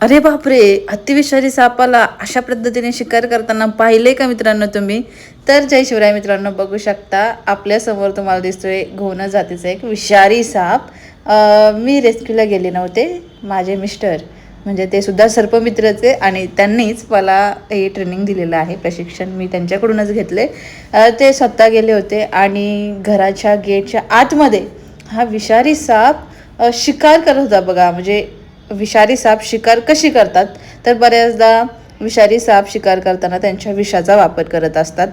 अरे बापरे अतिविषारी सापाला अशा पद्धतीने शिकार करताना पाहिले का मित्रांनो तुम्ही? तर जय शिवराय मित्रांनो बघू शकता आपल्यासमोर तुम्हाला दिसतोय घोण जातीचा एक विषारी साप. मी रेस्क्यूला गेले नव्हते माझे मिस्टर म्हणजे ते सुद्धा सर्पमित्रचे आणि त्यांनीच मला हे ट्रेनिंग दिलेलं आहे प्रशिक्षण मी त्यांच्याकडूनच घेतले ते स्वतः गेले होते आणि घराच्या गेटच्या आतमध्ये हा विषारी साप शिकार करत होता बघा म्हणजे विषारी साप शिकार कशी करतात? तर बऱ्याचदा विषारी साप शिकार करताना त्यांच्या विषाचा वापर करत असतात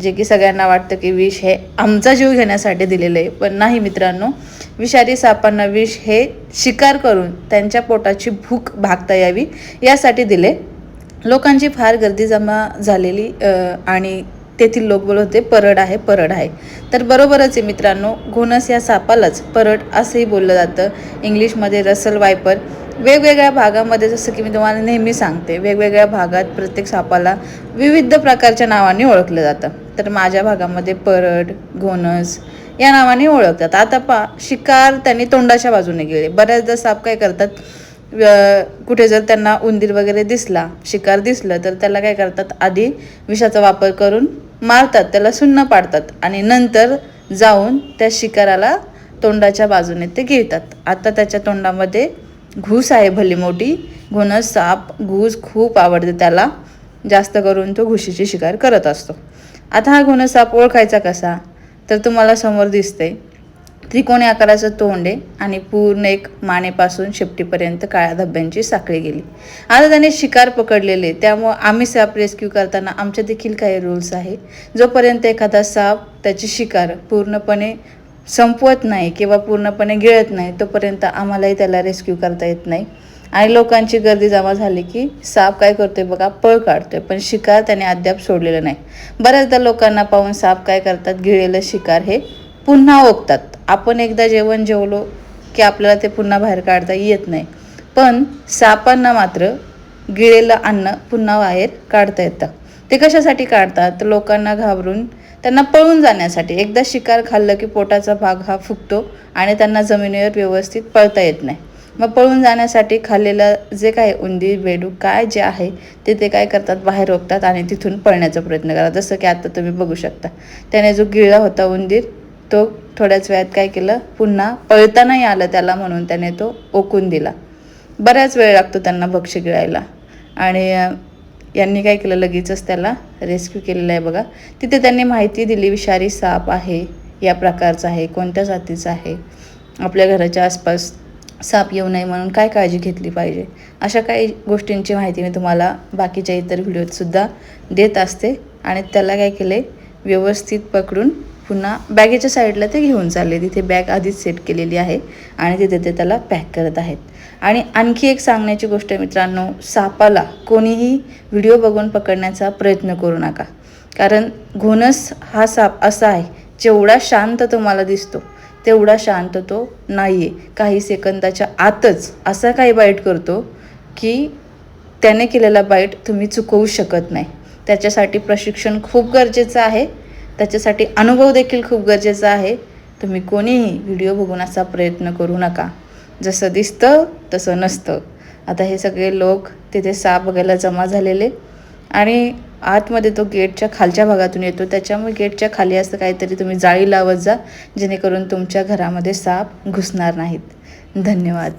जे की सगळ्यांना वाटतं की विष हे आमचा जीव घेण्यासाठी दिलेलं आहे. पण नाही मित्रांनो विषारी सापांना विष हे शिकार करून त्यांच्या पोटाची भूक भागता यावी यासाठी दिले. लोकांची फार गर्दी जमा झालेली आणि तेथील लोक बोलत होते परड आहे परड आहे. तर बरोबरच आहे मित्रांनो घोणस या सापालाच परड असंही बोललं जातं. इंग्लिशमध्ये रसल वायपर वेगवेगळ्या भागामध्ये जसं की मी तुम्हाला नेहमी सांगते वेगवेगळ्या भागात प्रत्येक सापाला विविध प्रकारच्या नावाने ओळखलं जातं. तर माझ्या भागामध्ये परड घोणस या नावाने ओळखतात. आता पा शिकार त्यांनी तोंडाच्या बाजूने गेले. बऱ्याचदा साप काय करतात कुठे जर त्यांना उंदीर वगैरे दिसला शिकार दिसलं तर त्याला काय करतात आधी विषाचा वापर करून मारतात त्याला सुन्न पाडतात आणि नंतर जाऊन त्या शिकाराला तोंडाच्या बाजूने ते गिळतात. आता त्याच्या तोंडामध्ये घूस आहे भली मोठी. घोणस साप घूस खूप आवडते त्याला. जास्त करून तो घुशीची शिकार करत असतो. आता हा घोणस साप ओळखायचा कसा? तर तुम्हाला समोर दिसते त्रिकोणी आकाराचं तोंड आहे आणि पूर्ण एक मानेपासून शेपटीपर्यंत काळ्या धब्ब्यांची साखळी गेली. आता त्याने शिकार पकडलेले त्यामुळं आम्ही साप रेस्क्यू करताना आमचे देखील काही रूल्स आहे. जोपर्यंत एखादा साप त्याची शिकार पूर्णपणे संपवत नाही किंवा पूर्णपणे गिळत नाही तोपर्यंत आम्हालाही त्याला रेस्क्यू करता येत नाही. आणि लोकांची गर्दी जमा झाली की साप काय करतोय बघा पळ काढतोय पण शिकार त्याने अद्याप सोडलेलं नाही. बऱ्याचदा लोकांना पाहून साप काय करतात गिळलेलं शिकार हे पुन्हा ओकतात. आपण एकदा जेवण जेवलो की आपल्याला ते पुन्हा बाहेर काढता येत नाही. पण सापांना मात्र गिळेलं अन्न पुन्हा बाहेर काढता येतं. ते कशासाठी काढतात? तर लोकांना घाबरून त्यांना पळून जाण्यासाठी. एकदा शिकार खाल्लं की पोटाचा भाग हा फुगतो आणि त्यांना जमिनीवर व्यवस्थित पळता येत नाही. मग पळून जाण्यासाठी खाल्लेलं जे काय उंदीर बेडूक काय जे आहे ते ते काय करतात? बाहेर रोखतात आणि तिथून पळण्याचा प्रयत्न करतात. जसं की आता तुम्ही बघू शकता. त्याने जो गिळला होता उंदीर तो थोड्याच वेळात काय केलं? पुन्हा पळता नाही आलं त्याला म्हणून त्याने तो ओकून दिला. बराच वेळ लागतो त्यांना भक्ष्य गिळायला. आणि यांनी काय केलं? लगेचच त्याला रेस्क्यू केलेलं आहे बघा. तिथे त्यांनी माहिती दिली विषारी साप आहे या प्रकारचा आहे कोणत्या जातीचा आहे आपल्या घराच्या आसपास साप येऊ नये म्हणून काय काळजी घेतली पाहिजे? अशा काही गोष्टींची माहिती मी तुम्हाला बाकीच्या इतर व्हिडिओतसुद्धा देत असते. आणि त्याला काय केले? व्यवस्थित पकडून पुन्हा बॅगेच्या साईडला ते घेऊन चालले. तिथे बॅग आधीच सेट केलेली आहे आणि तिथे ते त्याला पॅक करत आहेत. आणि आणखी एक सांगण्याची गोष्ट मित्रांनो सापाला कोणीही व्हिडिओ बघून पकडण्याचा प्रयत्न करू नका. कारण घोणस हा साप असा आहे जेवढा शांत तुम्हाला दिसतो तेवढा शांत तो नाही आहे काही सेकंदाच्या आतच असा काही बाईट करतो की त्याने केलेला बाईट तुम्ही चुकवू शकत नाही. त्याच्यासाठी प्रशिक्षण खूप गरजेचं आहे. त्याच्यासाठी अनुभव देखील खूप गरजेचा आहे. तुम्ही कोणीही व्हिडिओ बघून असा प्रयत्न करू नका. जसं दिसतं तसं नसतं. आता हे सगळे लोक तिथे साप बघायला जमा झालेले आणि आतमध्ये तो गेटच्या खालच्या भागातून येतो. त्याच्यामुळे गेटच्या खाली असं काहीतरी तुम्ही जाळी लावत जा जेणेकरून तुमच्या घरामध्ये साप घुसणार नाहीत. धन्यवाद.